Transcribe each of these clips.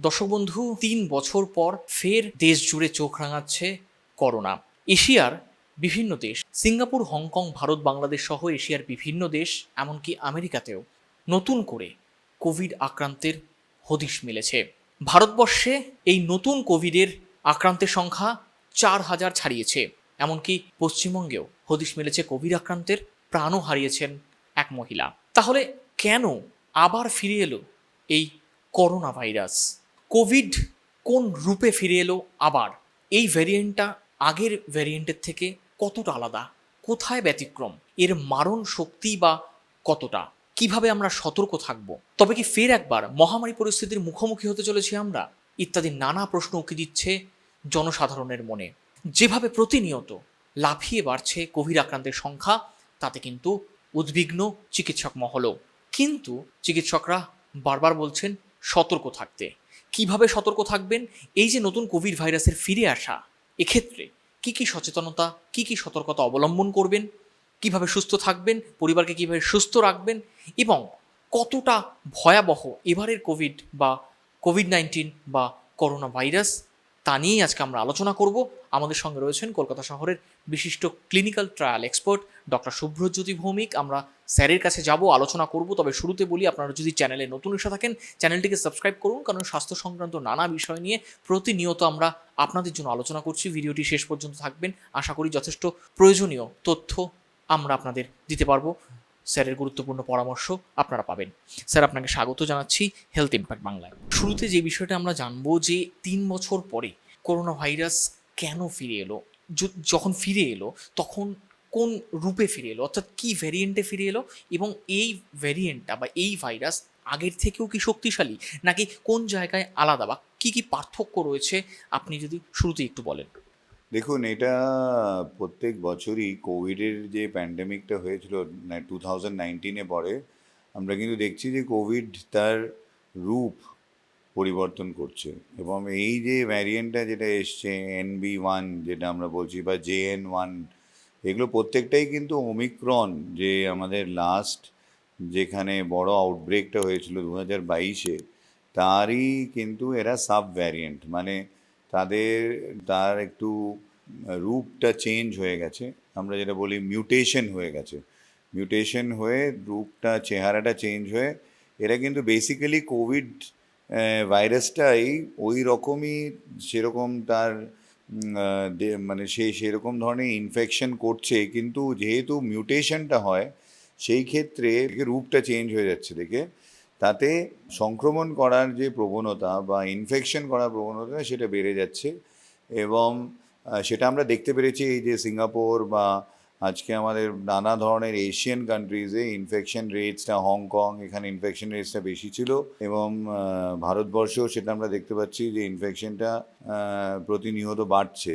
দর্শক বন্ধু, তিন বছর পর ফের দেশ জুড়ে চোখ রাঙাচ্ছে করোনা। এশিয়ার বিভিন্ন দেশ, সিঙ্গাপুর, হংকং, ভারত, বাংলাদেশ সহ এশিয়ার বিভিন্ন দেশ, এমনকি আমেরিকাতেও নতুন করে কোভিড আক্রান্তের হদিশ মিলেছে। ভারতবর্ষে এই নতুন কোভিডের আক্রান্তের সংখ্যা চার হাজার ছাড়িয়েছে। এমনকি পশ্চিমবঙ্গেও হদিশ মিলেছে কোভিড আক্রান্তের, প্রাণও হারিয়েছেন এক মহিলা। তাহলে কেন আবার ফিরে এলো এই করোনা ভাইরাস? কোভিড কোন রূপে ফিরে এলো আবার? এই ভ্যারিয়েন্টটা আগের ভ্যারিয়েন্টের থেকে কতটা আলাদা? কোথায় ব্যতিক্রম? এর মারণ শক্তি বা কতটা? কীভাবে আমরা সতর্ক থাকব? তবে কি ফের একবার মহামারী পরিস্থিতির মুখোমুখি হতে চলেছি আমরা? ইত্যাদি নানা প্রশ্ন উঁকি দিচ্ছে জনসাধারণের মনে। যেভাবে প্রতিনিয়ত লাফিয়ে বাড়ছে কোভিড আক্রান্তের সংখ্যা, তাতে কিন্তু উদ্বিগ্ন চিকিৎসক মহলও। কিন্তু চিকিৎসকরা বারবার বলছেন সতর্ক থাকতে। কীভাবে সতর্ক থাকবেন? এই যে নতুন কোভিড ভাইরাসের ফিরে আসা, এক্ষেত্রে কি কি সচেতনতা, কি কি সতর্কতা অবলম্বন করবেন? কীভাবে সুস্থ থাকবেন? পরিবারকে কীভাবে সুস্থ রাখবেন? এবং কতটা ভয়াবহ এবারের কোভিড বা কোভিড নাইন্টিন বা করোনা ভাইরাস, তা নিয়েই আজকে আমরা আলোচনা করব। আমাদের সঙ্গে রয়েছেন কলকাতা শহরের বিশিষ্ট clinical trial expert doctor Subhrajyoti Bhowmik. আমরা স্যারের কাছে যাব, আলোচনা করব, তবে শুরুতে বলি আপনারা যদি চ্যানেলে নতুন এসে থাকেন, চ্যানেলটিকে সাবস্ক্রাইব করুন, কারণ স্বাস্থ্য সংক্রান্ত নানা বিষয় নিয়ে প্রতিনিয়ত আমরা আপনাদের জন্য আলোচনা করছি। ভিডিওটি শেষ পর্যন্ত থাকবেন। আশা করি যথেষ্ট প্রয়োজনীয় তথ্য আমরা আপনাদের দিতে পারব। স্যারের গুরুত্বপূর্ণ পরামর্শ আপনারা পাবেন। স্যার, আপনাকে স্বাগত জানাচ্ছি হেলথ ইম্প্যাক্ট বাংলায়। শুরুতে যে বিষয়টা আমরা জানব যে তিন বছর পরে করোনা ভাইরাস কেন ফিরে এলো? যখন ফিরে এলো, তখন কোন রূপে ফিরে এলো? অর্থাৎ কি ভ্যারিয়েন্টে ফিরে এলো? এবং এই ভ্যারিয়েন্টটা বা এই ভাইরাস আগের থেকেও কি শক্তিশালী? নাকি কোন জায়গায় আলাদা? বা কি কি পার্থক্য রয়েছে? আপনি যদি শুরুতে একটু বলেন। দেখুন, এটা প্রত্যেক বছরই কোভিডের যে প্যান্ডেমিকটা হয়েছিল টু থাউজেন্ড নাইনটিনে পরে, আমরা কিন্তু দেখছি যে কোভিড তার রূপ পরিবর্তন করছে। এবং এই যে ভ্যারিয়েন্টটা যেটা এসছে এন বি ওয়ান যেটা আমরা বলছি, বা জে এন ওয়ান এগুলো প্রত্যেকটাই কিন্তু ওমিক্রন যে আমাদের লাস্ট যেখানে বড় আউটব্রেকটা হয়েছিল দু হাজার বাইশে, তারই কিন্তু এরা সাব ভ্যারিয়েন্ট মানে তাদের, তার একটু রূপটা চেঞ্জ হয়ে গেছে। আমরা যেটা বলি মিউটেশন হয়ে গেছে। মিউটেশন হয়ে রূপটা, চেহারাটা চেঞ্জ হয়ে এরা কিন্তু বেসিক্যালি কোভিড ভাইরাসটাই ওই রকমই, সেরকম তার মানে সে সেরকম ধরনের ইনফেকশন করছে, কিন্তু যেহেতু মিউটেশনটা হয়, সেই ক্ষেত্রে রূপটা চেঞ্জ হয়ে যাচ্ছে দেখে। তাতে সংক্রমণ করার যে প্রবণতা বা ইনফেকশন করার প্রবণতা সেটা বেড়ে যাচ্ছে এবং সেটা আমরা দেখতে পেরেছি এই যে সিঙ্গাপুর বা আজকে আমাদের নানা ধরনের এশিয়ান কান্ট্রিজে ইনফেকশন রেটসটা হংকং এখানে ইনফেকশন রেটসটা বেশি ছিল এবং ভারতবর্ষেও সেটা আমরা দেখতে পাচ্ছি যে ইনফেকশনটা প্রতিনিয়ত বাড়ছে।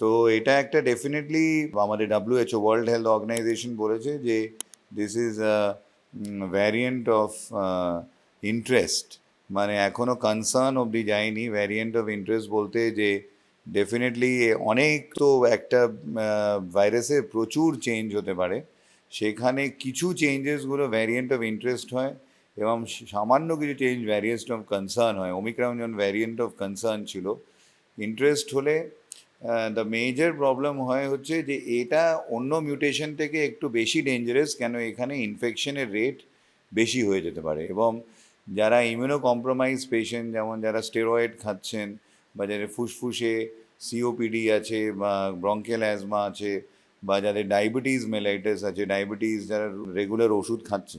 তো এটা একটা ডেফিনেটলি আমাদের ডাব্লিউএইচও ওয়ার্ল্ড হেলথ অর্গানাইজেশন বলেছে যে this is variant of interest মানে এখনও কনসার্ন অবধি যায়নি। ভ্যারিয়েন্ট অফ ইন্টারেস্ট বলতে যে ডেফিনেটলি অনেক তো একটা ভাইরাসে প্রচুর চেঞ্জ হতে পারে। সেখানে কিছু চেঞ্জেসগুলো ভ্যারিয়েন্ট অফ ইন্টারেস্ট হয় এবং সামান্য কিছু চেঞ্জ ভ্যারিয়েন্ট অফ কনসার্ন হয়। ওমিক্রন যেমন ভ্যারিয়েন্ট অফ কনসার্ন ছিল ইন্টারেস্ট হলে দ্য মেজর প্রবলেম হয় হচ্ছে যে এটা অন্য মিউটেশন থেকে একটু বেশি ডেঞ্জারাস কেন এখানে ইনফেকশনের রেট বেশি হয়ে যেতে পারে। এবং যারা ইমিউনো কম্প্রোমাইজ পেশেন্ট যেমন যারা স্টেরয়েড খাচ্ছেন বা যাদের ফুসফুসে সিওপিডি আছে, বা ব্রঙ্কেল অ্যাজমা আছে, বা যাদের ডায়াবেটিস মেলাইটিস আছে ডায়াবেটিস যারা রেগুলার ওষুধ খাচ্ছে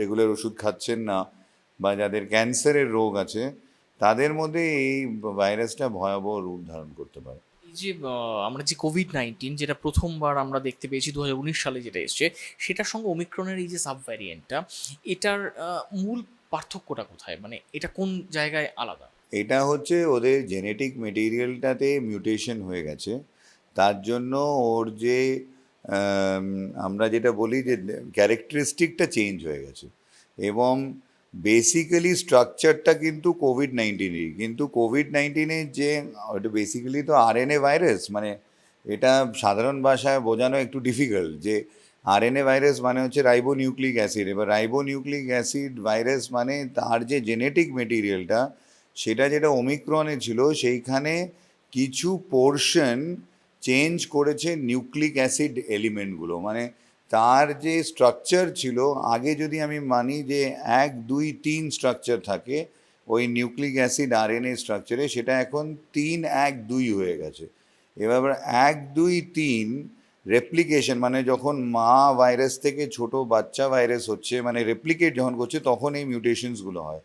রেগুলার ওষুধ খাচ্ছেন না, বা যাদের ক্যান্সারের রোগ আছে, তাদের মধ্যে এই ভাইরাসটা ভয়াবহ রূপ ধারণ করতে পারে। যে আমরা যে কোভিড নাইন্টিন যেটা প্রথমবার আমরা দেখতে পেয়েছি দু হাজার উনিশ সালে যেটা এসছে, সেটার সঙ্গে ওমিক্রনের এই যে সাব ভ্যারিয়েন্টটা এটার মূল পার্থক্যটা কোথায়? মানে এটা কোন জায়গায় আলাদা? এটা হচ্ছে ওদের জেনেটিক মেটেরিয়ালটাতে মিউটেশন হয়ে গেছে। তার জন্য ওর যে আমরা যেটা বলি যে ক্যারেক্টারিস্টিকটা চেঞ্জ হয়ে গেছে। এবং বেসিক্যালি স্ট্রাকচারটা কিন্তু কোভিড নাইন্টিনেরই কিন্তু কোভিড নাইন্টিনের যে, ওটা বেসিক্যালি তো আরএনএ ভাইরাস মানে এটা সাধারণ ভাষায় বোঝানো একটু ডিফিকাল্ট যে আরএনএ ভাইরাস মানে হচ্ছে রাইবো নিউক্লিক অ্যাসিড এবার রাইবো নিউক্লিক অ্যাসিড ভাইরাস মানে তার যে জেনেটিক মেটেরিয়ালটা সেটা যেটা ওমিক্রনে ছিল, সেইখানে কিছু পোর্শন চেঞ্জ করেছে নিউক্লিক অ্যাসিড এলিমেন্টগুলো মানে তার যে স্ট্রাকচার ছিল, আগে যদি আমি মানি যে এক, দুই, তিন স্ট্রাকচার থাকে, ওই নিউক্লিক অ্যাসিড আরএনএ স্ট্রাকচারে সেটা এখন তিন, এক, দুই হয়ে গেছে। এবার এক, দুই, তিন রেপ্লিকেশন মানে যখন মা ভাইরাস থেকে ছোট বাচ্চা ভাইরাস হচ্ছে মানে রেপ্লিকেট যখন করছে, তখন এই মিউটেশনসগুলো হয়।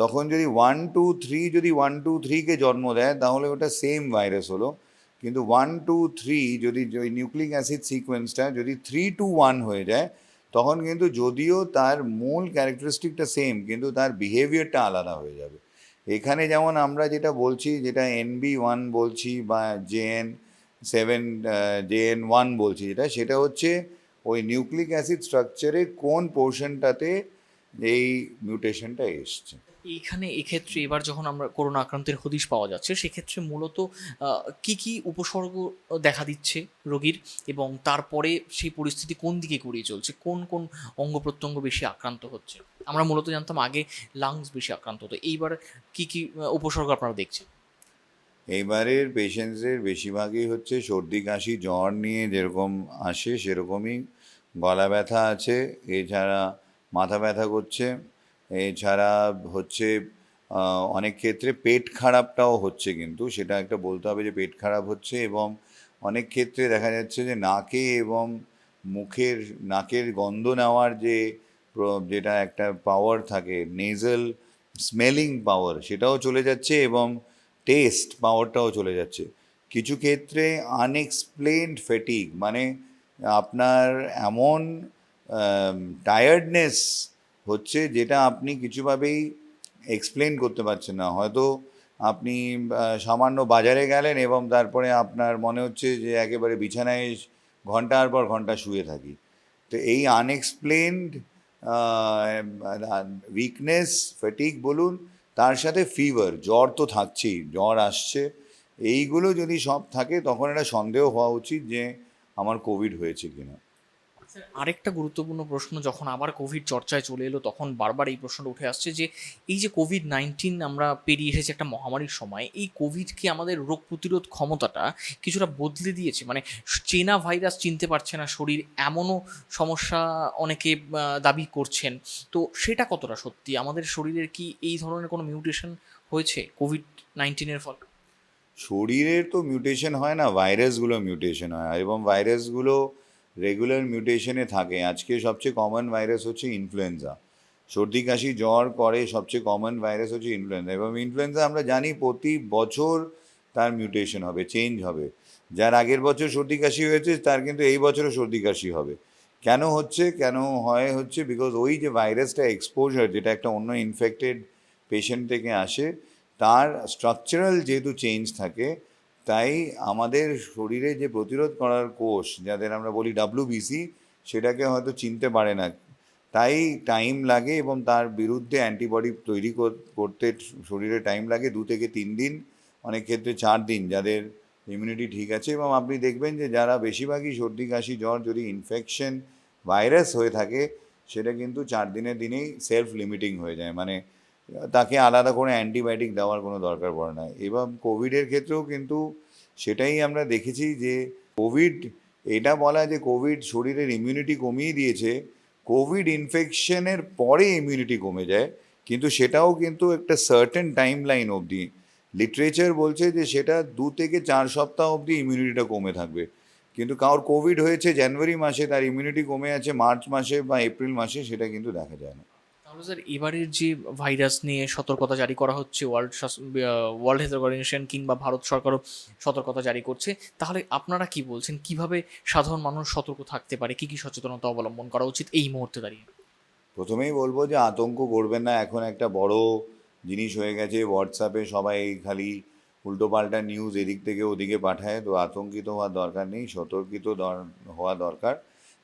তখন যদি ওয়ান টু থ্রি যদি ওয়ান টু থ্রিকে জন্ম দেয়, তাহলে ওটা সেম ভাইরাস হলো। কিন্তু ওয়ান টু থ্রি যদি ওই নিউক্লিক অ্যাসিড সিকোয়েন্সটা যদি থ্রি টু ওয়ান হয়ে যায়, তখন কিন্তু যদিও তার মূল ক্যারেক্টারিস্টিকটা সেম কিন্তু তার বিহেভিয়ারটা আলাদা হয়ে যাবে। এখানে যেমন আমরা যেটা বলছি, যেটা এনবি ওয়ান বলছি বা জেএন সেভেন জেএন ওয়ান বলছি যেটা, সেটা হচ্ছে ওই নিউক্লিক অ্যাসিড স্ট্রাকচারে কোন পোর্শনটাতে এই মিউটেশনটা এসছে। এইখানে এক্ষেত্রে এবার যখন আমরা করোনা আক্রান্তের হদিশ পাওয়া যাচ্ছে, সেক্ষেত্রে মূলত কি কি উপসর্গ দেখা দিচ্ছে রোগীর এবং তারপরে সেই পরিস্থিতি কোন দিকে গড়িয়ে চলছে? কোন কোন অঙ্গ প্রত্যঙ্গ বেশি আক্রান্ত হচ্ছে? আমরা মূলত জানতাম আগে লাংস বেশি আক্রান্ত হতো। এইবার কি কি উপসর্গ আপনারা দেখছেন? এইবারের পেশেন্টসের বেশিরভাগই হচ্ছে সর্দি, কাশি, জ্বর নিয়ে যেরকম আসে সেরকমই গলা ব্যথা আছে, এছাড়া মাথা ব্যথা করছে এছাড়া হচ্ছে অনেক ক্ষেত্রে পেট খারাপটাও হচ্ছে কিন্তু, সেটা একটা বলতে হবে যে পেট খারাপ হচ্ছে এবং অনেক ক্ষেত্রে দেখা যাচ্ছে যে নাকে এবং মুখের, নাকের গন্ধ নেওয়ার যে যেটা একটা পাওয়ার থাকে নেজাল স্মেলিং পাওয়ার সেটাও চলে যাচ্ছে এবং টেস্ট পাওয়ারটাও চলে যাচ্ছে। কিছু ক্ষেত্রে আনএক্সপ্লেনড ফেটিক মানে আপনার এমন টায়ার্ডনেস হচ্ছে যেটা আপনি কিছুভাবেই এক্সপ্লেন করতে পারছেন না। হয়তো আপনি সামান্য বাজারে গেলেন এবং তারপরে আপনার মনে হচ্ছে যে একেবারে বিছানায় ঘণ্টার পর ঘণ্টা শুয়ে থাকি। তো এই আনএক্সপ্লেনড উইকনেস ফেটিক বলুন, তার সাথে ফিভার জ্বর তো থাকছেই, জ্বর আসছে। এইগুলো যদি সব থাকে তখন এটা সন্দেহ হওয়া উচিত যে আমার কোভিড হয়েছে কিনা। আরেকটা গুরুত্বপূর্ণ প্রশ্ন, যখন আবার কোভিড চর্চায় চলে এলো, তখন বারবার এই প্রশ্নটা উঠে আসছে যে, এই যে কোভিড নাইন্টিন আমরা পেরিয়ে এসেছি একটা মহামারীর সময়, এই কোভিড কি আমাদের রোগ প্রতিরোধ ক্ষমতাটা কিছুটা বদলে দিয়েছে? মানে চেনা ভাইরাস চিনতে পারছে না, শরীর এমনও সমস্যা অনেকে দাবি করছেন। তো সেটা কতটা সত্যি? আমাদের শরীরের কি এই ধরনের কোনো মিউটেশন হয়েছে কোভিড নাইন্টিনের ফলে? শরীরের তো মিউটেশন হয় না ভাইরাসগুলো মিউটেশন হয়। এবং ভাইরাসগুলো রেগুলার মিউটেশনে থাকে। আজকে সবচেয়ে কমন ভাইরাস হচ্ছে ইনফ্লুয়েঞ্জা সর্দি, কাশি, জ্বর করে সবচেয়ে কমন ভাইরাস হচ্ছে ইনফ্লুয়েঞ্জা এবং ইনফ্লুয়েঞ্জা আমরা জানি প্রতি বছর তার মিউটেশন হবে চেঞ্জ হবে। যার আগের বছর সর্দি, কাশি হয়েছে, তার কিন্তু এই বছরও সর্দি, কাশি হবে। কেন হচ্ছে? কেন হয় হচ্ছে? বিকজ ওই যে ভাইরাসটা এক্সপোজার যেটা একটা অন্য ইনফেক্টেড পেশেন্ট থেকে আসে, তার স্ট্রাকচারাল যেহেতু চেঞ্জ থাকে তাই আমাদের শরীরে যে প্রতিরোধ করার কোষ, যাদের আমরা বলি ডাব্লিউবিসি সেটাকে হয়তো চিনতে পারে না। তাই টাইম লাগে এবং তার বিরুদ্ধে অ্যান্টিবডি তৈরি কর- করতে শরীরে টাইম লাগে দু থেকে তিন দিন, অনেক ক্ষেত্রে চার দিন, যাদের ইমিউনিটি ঠিক আছে। এবং আপনি দেখবেন যে যারা বেশিরভাগই সর্দি, কাশি, জ্বর, যদি ইনফেকশন ভাইরাস হয়ে থাকে, সেটা কিন্তু চার দিনের দিনেই সেলফ লিমিটিং হয়ে যায়। মানে তাকে আলাদা করে অ্যান্টিবায়োটিক দেওয়ার কোনো দরকার পড়ে না। এবং কোভিডের ক্ষেত্রেও কিন্তু সেটাই আমরা দেখেছি যে কোভিড, এটা বলা যে কোভিড শরীরের ইমিউনিটি কমিয়ে দিয়েছে, কোভিড ইনফেকশনের পরে ইমিউনিটি কমে যায়, কিন্তু সেটাও কিন্তু একটা সার্টেন টাইম লাইন অবধি। লিটারেচার বলছে যে সেটা দু থেকে চার সপ্তাহ অবধি ইমিউনিটিটা কমে থাকবে। কিন্তু কারোর কোভিড হয়েছে জানুয়ারি মাসে, তার ইমিউনিটি কমে আছে মার্চ মাসে বা এপ্রিল মাসে, সেটা কিন্তু দেখা যায় না। তাহলে স্যার এবারের যে ভাইরাস নিয়ে সতর্কতা জারি করা হচ্ছে ওয়ার্ল্ড ওয়ার্ল্ড হেলথ অর্গানাইজেশন কিংবা ভারত সরকারও সতর্কতা জারি করছে, তাহলে আপনারা কি বলছেন? কীভাবে সাধারণ মানুষ সতর্ক থাকতে পারে? কি কি সচেতনতা অবলম্বন করা উচিত এই মুহূর্তে দাঁড়িয়ে? প্রথমেই বলব যে আতঙ্ক করবেন না, এখন একটা বড় জিনিস হয়ে গেছে হোয়াটসঅ্যাপে সবাই খালি উল্টোপাল্টা নিউজ এদিক থেকে ওদিকে পাঠায়, তো আতঙ্কিত হওয়ার দরকার নেই, সতর্কিত হওয়া দরকার।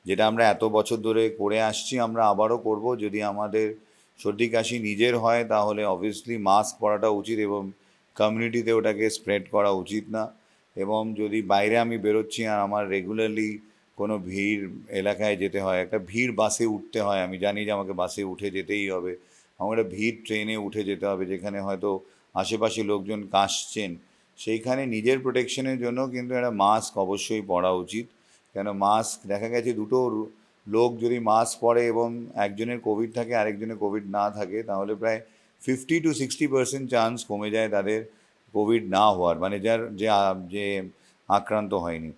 যেটা আমরা এত বছর ধরে করে আসছি, আমরা আবারও করব। যদি আমাদের সর্দি কাশি নিজের হয়, তাহলে অবভিয়াসলি মাস্ক পরাটা উচিত এবং কমিউনিটিতে ওটাকে স্প্রেড করা উচিত না। এবং যদি বাইরে আমি বেরোচ্ছি আর আমার রেগুলারলি কোনো ভিড় এলাকায় যেতে হয়, একটা ভিড় বাসে উঠতে হয়, আমি জানি যে আমাকে বাসে উঠে যেতেই হবে। আমার একটা ভিড় ট্রেনে উঠে যেতে হবে, যেখানে হয়তো আশেপাশে লোকজন কাশছেন। সেইখানে নিজের প্রোটেকশনের জন্য কিন্তু একটা মাস্ক অবশ্যই পরা উচিত। কেন মাস্ক? দেখা গেছে দুটো লোক যদি মাস্ক পরে এবং একজনের কোভিড থাকে, আরেকজনের কোভিড না থাকে, তাহলে প্রায় fifty to sixty percent chance কমে যায় তাদের কোভিড না হওয়ার মানে যার, যে যে আক্রান্ত হয়নি।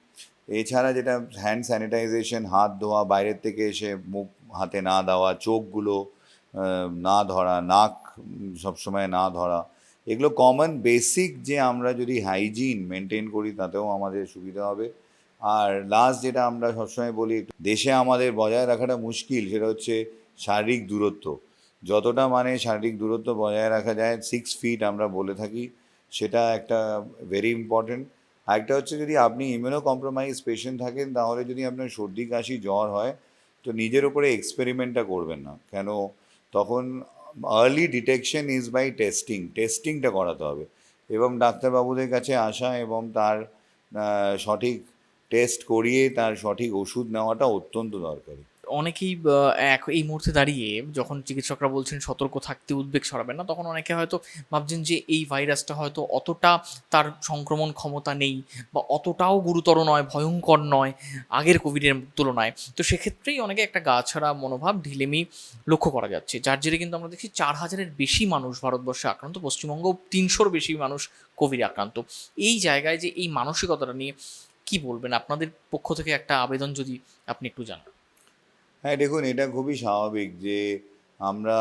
এছাড়া যেটা হ্যান্ড স্যানিটাইজেশন, হাত ধোয়া, বাইরের থেকে এসে মুখ হাতে না দেওয়া, চোখগুলো না ধরা, নাক সবসময় না ধরা, এগুলো কমন বেসিক যে আমরা যদি হাইজিন মেনটেন করি, তাতেও আমাদের সুবিধা হবে। আর লাস্ট যেটা আমরা সবসময় বলি দেশে আমাদের বজায় রাখাটা মুশকিল, সেটা হচ্ছে শারীরিক দূরত্ব। যতটা মানে শারীরিক দূরত্ব বজায় রাখা যায় সিক্স ফিট আমরা বলে থাকি, সেটা একটা ভেরি ইম্পর্টেন্ট আরেকটা হচ্ছে যদি আপনি ইমিউনো কম্প্রোমাইজ পেশেন্ট থাকেন, তাহলে যদি আপনার সর্দি, কাশি, জ্বর হয়, তো নিজের উপরে এক্সপেরিমেন্টটা করবেন না। কেন? তখন early detection is by testing টেস্টিংটা করাতে হবে। এবং ডাক্তারবাবুদের কাছে আসা এবং তার সঠিক টেস্ট করিয়ে তার সঠিক ওষুধ নেওয়াটা অত্যন্ত দরকারি। অনেকেই এক, এই মুহূর্তে দাঁড়িয়ে যখন চিকিৎসকরা বলছেন সতর্ক থাকতে উদ্বেগ ছড়াবেন না, তখন অনেকে হয়তো ভাবছেন যে এই ভাইরাসটা হয়তো অতটা তার সংক্রমণ ক্ষমতা নেই বা অতটাও গুরুতর নয়, ভয়ঙ্কর নয়, আগের কোভিডের তুলনায়। তো সেক্ষেত্রেই অনেকে একটা গা ছাড়া মনোভাব ঢিলেমি লক্ষ্য করা যাচ্ছে, যার জেরে কিন্তু আমরা দেখছি চার হাজারের বেশি মানুষ ভারতবর্ষে আক্রান্ত পশ্চিমবঙ্গ তিনশোর বেশি মানুষ কোভিডে আক্রান্ত। এই জায়গায় যে এই মানসিকতাটা নিয়ে কি বলবেন? আপনাদের পক্ষ থেকে একটা আবেদন যদি আপনি একটু জানান। হ্যাঁ দেখুন, এটা খুবই স্বাভাবিক যে আমরা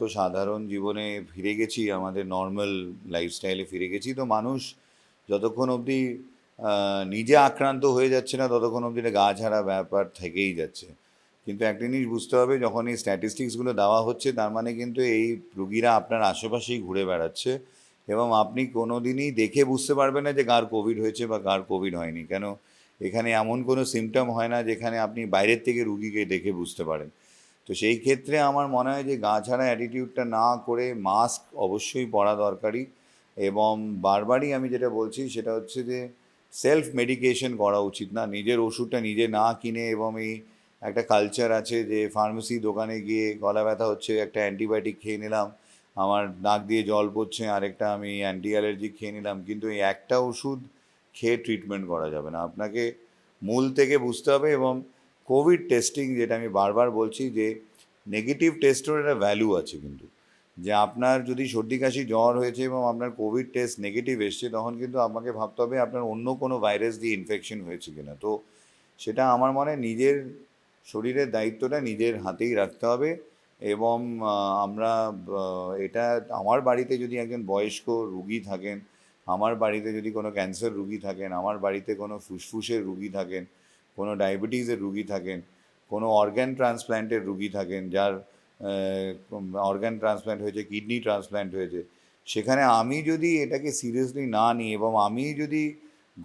তো সাধারণ জীবনে ফিরে গেছি, আমাদের নর্মাল লাইফস্টাইলে ফিরে গেছি। তো মানুষ যতক্ষণ অবধি নিজে আক্রান্ত হয়ে যাচ্ছে না, ততক্ষণ অবধি এটা গা ঝাড়া ব্যাপার থেকেই যাচ্ছে। কিন্তু একটা জিনিস বুঝতে হবে, যখন এই স্ট্যাটিস্টিক্সগুলো দেওয়া হচ্ছে, তার মানে কিন্তু এই রুগীরা আপনার আশেপাশেই ঘুরে বেড়াচ্ছে। এবং আপনি কোনো দিনই দেখে বুঝতে পারবেন না যে কার কোভিড হয়েছে বা কার কোভিড হয়নি। কেন? এখানে এমন কোনো সিমটম হয় না যেখানে আপনি বাইরের থেকে রুগীকে দেখে বুঝতে পারেন। তো সেই ক্ষেত্রে আমার মনে হয় যে গা ছাড়া অ্যাটিটিউডটা না করে মাস্ক অবশ্যই পরা দরকারি এবং বারবারই আমি যেটা বলছি সেটা হচ্ছে যে সেলফ মেডিকেশন করা উচিত না। নিজের ওষুধটা নিজে না কিনে এবং এই একটা কালচার আছে যে ফার্মেসি দোকানে গিয়ে গলা ব্যথা হচ্ছে, একটা অ্যান্টিবায়োটিক খেয়ে নিলাম আমার নাক দিয়ে জল পড়ছে, আরেকটা আমি অ্যান্টি অ্যালার্জি খেয়ে নিলাম, কিন্তু এই একটা ওষুধ খেয়ে ট্রিটমেন্ট করা যাবে না। আপনাকে মূল থেকে বুঝতে হবে এবং কোভিড টেস্টিং যেটা আমি বারবার বলছি যে নেগেটিভ টেস্টের একটা ভ্যালু আছে কিন্তু। যে আপনার যদি সর্দি কাশি জ্বর হয়েছে এবং আপনার কোভিড টেস্ট নেগেটিভ এসছে, তখন কিন্তু আপনাকে ভাবতে হবে আপনার অন্য কোনো ভাইরাস দিয়ে ইনফেকশন হয়েছে কিনা। তো সেটা আমার মনে নিজের শরীরের দায়িত্বটা নিজের হাতেই রাখতে হবে। এবং আমরা এটা আমার বাড়িতে যদি একজন বয়স্ক রুগী থাকেন, আমার বাড়িতে যদি কোনো ক্যান্সার রুগী থাকেন, আমার বাড়িতে কোনো ফুসফুসের রুগী থাকেন, কোনো ডায়াবেটিসের রুগী থাকেন, কোনো অর্গ্যান ট্রান্সপ্ল্যান্টের রুগী থাকেন, যার অর্গ্যান ট্রান্সপ্ল্যান্ট হয়েছে কিডনি ট্রান্সপ্ল্যান্ট হয়েছে, সেখানে আমি যদি এটাকে সিরিয়াসলি না নিই এবং আমি যদি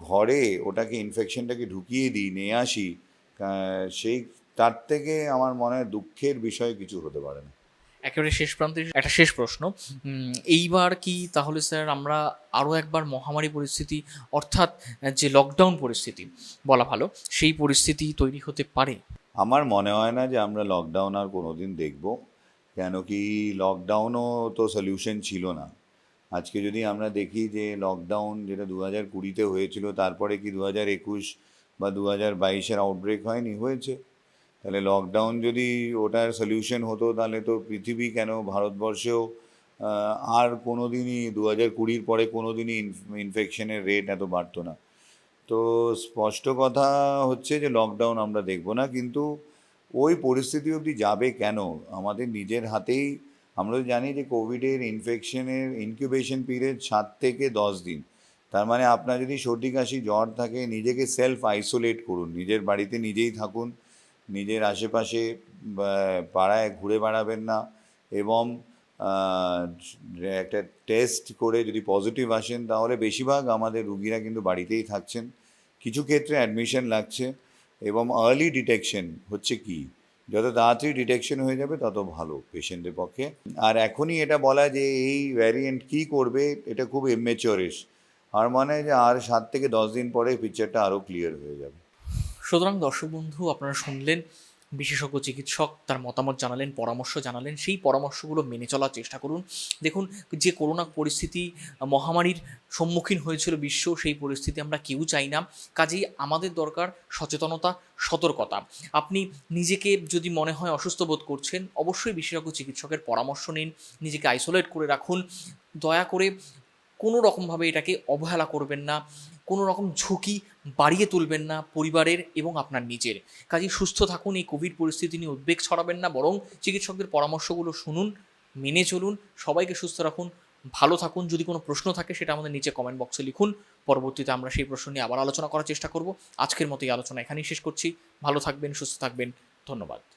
ঘরে ওটাকে ইনফেকশনটাকে ঢুকিয়ে দিই, নিয়ে আসি সেই তার থেকে আমার মনে হয় দুঃখের বিষয় কিছু হতে পারে না। একেবারে শেষ প্রান্তে একটা শেষ প্রশ্ন। এইবার কি তাহলে স্যার আমরা আরও একবার মহামারী পরিস্থিতি অর্থাৎ যে লকডাউন পরিস্থিতি বলা ভালো সেই পরিস্থিতি তৈরি হতে পারে? আমার মনে হয় না যে আমরা লকডাউন আর কোনো দিন দেখব। কেন কি লকডাউনও তো সলিউশন ছিল না। আজকে যদি আমরা দেখি যে লকডাউন যেটা দু হাজার কুড়িতে হয়েছিল তারপরে কি দু হাজার একুশ বা দু হাজার বাইশের আউটব্রেক হয়নি? হয়েছে। তাহলে লকডাউন যদি ওটার সলিউশন হতো, তাহলে তো পৃথিবী কেন? ভারতবর্ষেও আর কোনো দিনই দু হাজার কুড়ির পরে কোনো দিনই ইনফেকশনের রেট এত বাড়তো না। তো স্পষ্ট কথা হচ্ছে যে লকডাউন আমরা দেখব না, কিন্তু ওই পরিস্থিতি অবধি যাবে কেন? আমাদের নিজের হাতেই, আমরা তো জানি যে কোভিডের ইনফেকশনের ইনকিউবেশন পিরিয়ড সাত থেকে দশ দিন। তার মানে আপনার যদি সর্দি, কাশি, জ্বর থাকে, নিজেকে সেলফ আইসোলেট করুন। নিজের বাড়িতে নিজেই থাকুন। নিজের আশেপাশে পাড়ায় ঘুরে বেড়াবেন না এবং একটা টেস্ট করে যদি পজিটিভ আসেন তাহলে বেশিরভাগ আমাদের রুগীরা কিন্তু বাড়িতেই থাকছেন। কিছু ক্ষেত্রে অ্যাডমিশন লাগছে এবং আর্লি ডিটেকশন হচ্ছে কি? যত তাড়াতাড়ি ডিটেকশন হয়ে যাবে তত ভালো পেশেন্টের পক্ষে। আর এখনই এটা বলা যে এই ভ্যারিয়েন্ট কী করবে এটা খুব ইমেচিওরিশ আর মানে যে আর সাত থেকে দশ দিন পরে পিকচারটা আরও ক্লিয়ার হয়ে যাবে। সুতরাং দর্শক বন্ধু, আপনারা শুনলেন, বিশেষজ্ঞ চিকিৎসক তার মতামত জানালেন, পরামর্শ জানালেন, সেই পরামর্শগুলো মেনে চলার চেষ্টা করুন। দেখুন, যে করোনা পরিস্থিতি মহামারীর সম্মুখীন হয়েছিল বিশ্ব, সেই পরিস্থিতি আমরা কেউ চাই না। কাজেই আমাদের দরকার সচেতনতা, সতর্কতা। আপনি নিজেকে যদি মনে হয় অসুস্থ বোধ করছেন, অবশ্যই বিশেষজ্ঞ চিকিৎসকের পরামর্শ নিন, নিজেকে আইসোলেট করে রাখুন। দয়া করে কোনো রকমভাবে এটাকে অবহেলা করবেন না কোনো রকম ঝুঁকি বাড়িয়ে তুলবেন না পরিবারের এবং আপনার নিজের। কাজে সুস্থ থাকুন, এই কোভিড পরিস্থিতি নিয়ে উদ্বেগ ছড়াবেন না, বরং চিকিৎসকদের পরামর্শগুলো শুনুন, মেনে চলুন, সবাইকে সুস্থ রাখুন, ভালো থাকুন, যদি কোনো প্রশ্ন থাকে সেটা আমাদের নিচে কমেন্ট বক্সে লিখুন। পরবর্তীতে আমরা সেই প্রশ্ন নিয়ে আবার আলোচনা করার চেষ্টা করব। আজকের মতো এই আলোচনা এখানেই শেষ করছি। ভালো থাকবেন, সুস্থ থাকবেন। ধন্যবাদ।